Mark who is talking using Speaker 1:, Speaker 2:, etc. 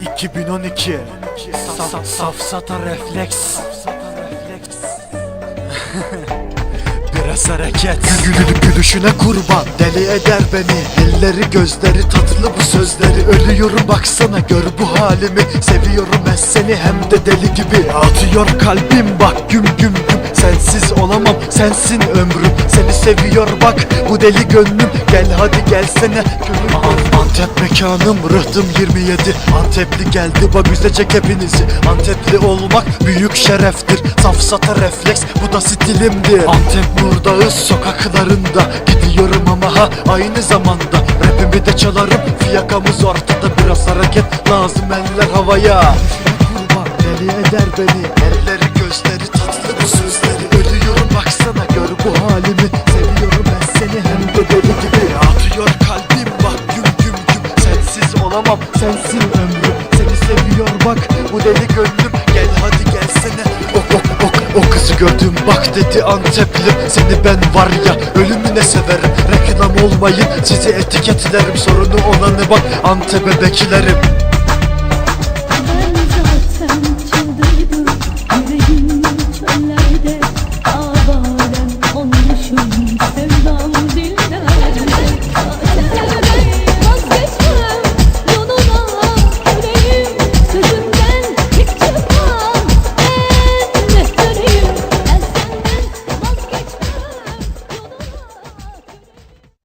Speaker 1: 2012 Saf, Safsata refleks. Biraz hareket. Gülülü gülüşüne kurban. Deli eder beni. Elleri gözleri tatlı bu sözleri. Ölüyorum baksana gör bu halimi. Seviyorum ben seni hem de deli gibi. Atıyor kalbim bak güm güm güm. Sensiz olamam sensin ömrüm. Seni seviyor bak bu deli gönlüm. Gel hadi gelsene gönlüm. An- Antep mekanım rıhtım 27 Antepli geldi bak üzecek hepinizi. Antepli olmak büyük şereftir. Safsata refleks bu da stilimdir. Antep Nurdağı sokaklarında. Gidiyorum ama ha aynı zamanda. Rapimi de çalarım fiyakamız ortada. Biraz hareket lazım eller havaya. Kurban deli eder beni. Elleri gözleri tatlı bu sözleri. Ölüyorum baksana gör bu halimi Olamam sensin ömrüm Seni seviyor bak bu deli gönlüm. Gel hadi gelsene Ok ok ok o kızı gördüm. Bak dedi Antepli Seni ben var ya ölümüne severim. Reklam olmayın sizi etiketlerim Sorunu olanı bak Antep'e beklerim